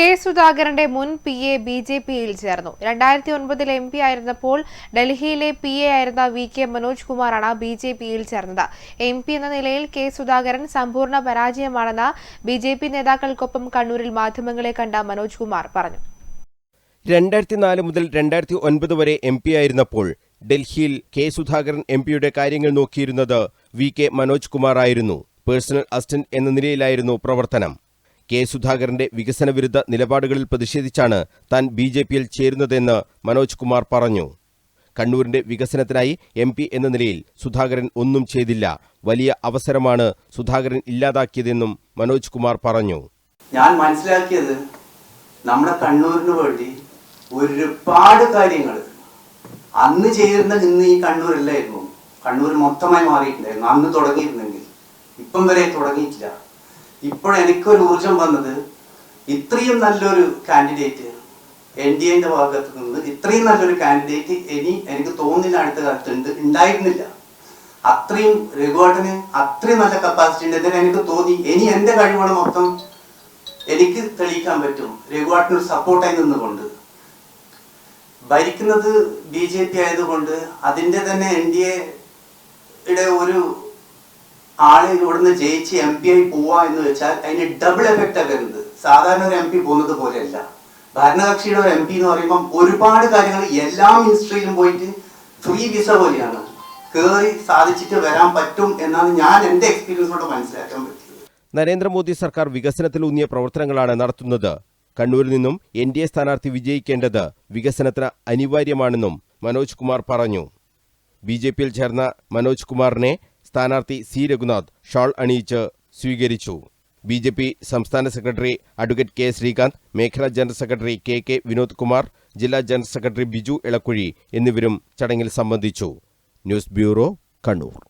K സുധാകരന്റെ മുൻ P A B J പിയിൽ ചേർന്നു. രണ്ടായിരത്തി ഒൻപതിൽ എം പി ആയിരുന്നപ്പോൾ ഡൽഹിയിലെ പി എ ആയിരുന്ന വി കെ മനോജ് കുമാറാണ് ബി ജെ പിയിൽ ചേർന്നത്. എം പി എന്ന നിലയിൽ കെ സുധാകരൻ സമ്പൂർണ പരാജയമാണെന്ന് ബി ജെ പി നേതാക്കൾക്കൊപ്പം കണ്ണൂരിൽ മാധ്യമങ്ങളെ കണ്ട മനോജ് കുമാർ പറഞ്ഞു. രണ്ടായിരത്തി നാല് മുതൽ രണ്ടായിരത്തി ഒൻപത് വരെ എം പി ആയിരുന്നപ്പോൾ ഡൽഹിയിൽ കെ സുധാകരൻ എം പിയുടെ കാര്യങ്ങൾ നോക്കിയിരുന്നത് വി കെ മനോജ് കുമാർ ആയിരുന്നു. പേഴ്സണൽ അസിസ്റ്റന്റ് എന്ന നിലയിലായിരുന്നു പ്രവർത്തനം. കെ സുധാകരന്റെ വികസന വിരുദ്ധ നിലപാടുകളിൽ പ്രതിഷേധിച്ചാണ് താൻ ബി ജെ പിയിൽ ചേരുന്നതെന്ന് മനോജ് കുമാർ പറഞ്ഞു. കണ്ണൂരിന്റെ വികസനത്തിനായി എം പി എന്ന നിലയിൽ സുധാകരൻ ഒന്നും ചെയ്തില്ല. വലിയ അവസരമാണ് സുധാകരൻ ഇല്ലാതാക്കിയതെന്നും മനോജ് കുമാർ പറഞ്ഞു. ഞാൻ മനസ്സിലാക്കിയത് നമ്മുടെ കണ്ണൂരിന് വേണ്ടി ഒരുപാട് കാര്യങ്ങൾ അന്ന് ചെയ്തിരുന്ന ഇന്ന് ഈ കണ്ണൂരില്ലായിരുന്നു. കണ്ണൂർ മൊത്തമായി മാറിയിട്ടുണ്ടായിരുന്നു. അന്ന് തുടങ്ങിയിരുന്നെങ്കിൽ ഇപ്പം വരെ തുടങ്ങിയിട്ടില്ല. ഇപ്പോൾ എനിക്കൊരു ഊർജം വന്നത് ഇത്രയും നല്ലൊരു കാൻഡിഡേറ്റ് എൻ ഡി എന്റെ ഭാഗത്ത് നിന്ന് ഇത്രയും നല്ലൊരു കാൻഡിഡേറ്റ് ഇനി എനിക്ക് തോന്നുന്നില്ല അടുത്ത കാലത്തുണ്ട് ഉണ്ടായിരുന്നില്ല. അത്രയും രഘുവേട്ടന് അത്രയും നല്ല കപ്പാസിറ്റി ഉണ്ട്. എനിക്ക് തോന്നി. ഇനി എന്റെ കഴിവുകൾ മൊത്തം എനിക്ക് തെളിയിക്കാൻ പറ്റും. രഘുവാട്ടിനൊരു സപ്പോർട്ടായി നിന്നുകൊണ്ട്. ഭരിക്കുന്നത് ബി ജെ പി ആയതുകൊണ്ട് അതിന്റെ തന്നെ എൻ ഡി എയുടെ ഒരു ആൾ ഇവിടുന്ന് ജയിച്ച് എം പി ആയി പോവാ എന്ന് വെച്ചാൽ അതിന് ഡബിൾ എഫക്റ്റ് വരുന്നത്. സാധാരണ ഒരു എം പി പോകുന്നത് പോലെയല്ല. ഭരണകക്ഷിയുടെ ഒരു എം പി എന്ന് പറയുമ്പോൾ ഒരുപാട് കാര്യങ്ങൾ എല്ലാ മിനിസ്ട്രിയിലും പോയിട്ട് ഫ്രീ വിസ പോലെയാണ്. കയറി സാധിച്ചിട്ട് വരാൻ പറ്റും എന്നാണ് ഞാൻ എന്റെ എക്സ്പീരിയൻസിലൂടെ മനസ്സിലാക്കാൻ പറ്റിയത്. നരേന്ദ്രമോദി സർക്കാർ വികസനത്തിൽ വികസനത്തിലൂന്നിയ പ്രവർത്തനങ്ങളാണ് നടത്തുന്നത്. കണ്ണൂരിൽ നിന്നും എൻ ഡി എ സ്ഥാനാർത്ഥി വിജയിക്കേണ്ടത് വികസനത്തിന് അനിവാര്യമാണെന്നും മനോജ് കുമാർ പറഞ്ഞു. ബി ജെ പിയിൽ ചേർന്ന മനോജ് കുമാറിനെ സ്ഥാനാർത്ഥി സി. രഘുനാഥ് ഷാൾ അണിയിച്ച് സ്വീകരിച്ചു. ബി ജെ പി സംസ്ഥാന സെക്രട്ടറി അഡ്വക്കേറ്റ് കെ. ശ്രീകാന്ത് മേഖലാ general secretary K. K. Vinod Kumar ജില്ലാ ജനറൽ സെക്രട്ടറി ബിജു ഇളക്കുഴി എന്നിവരും ചടങ്ങിൽ സംബന്ധിച്ചു. News bureau Kannur.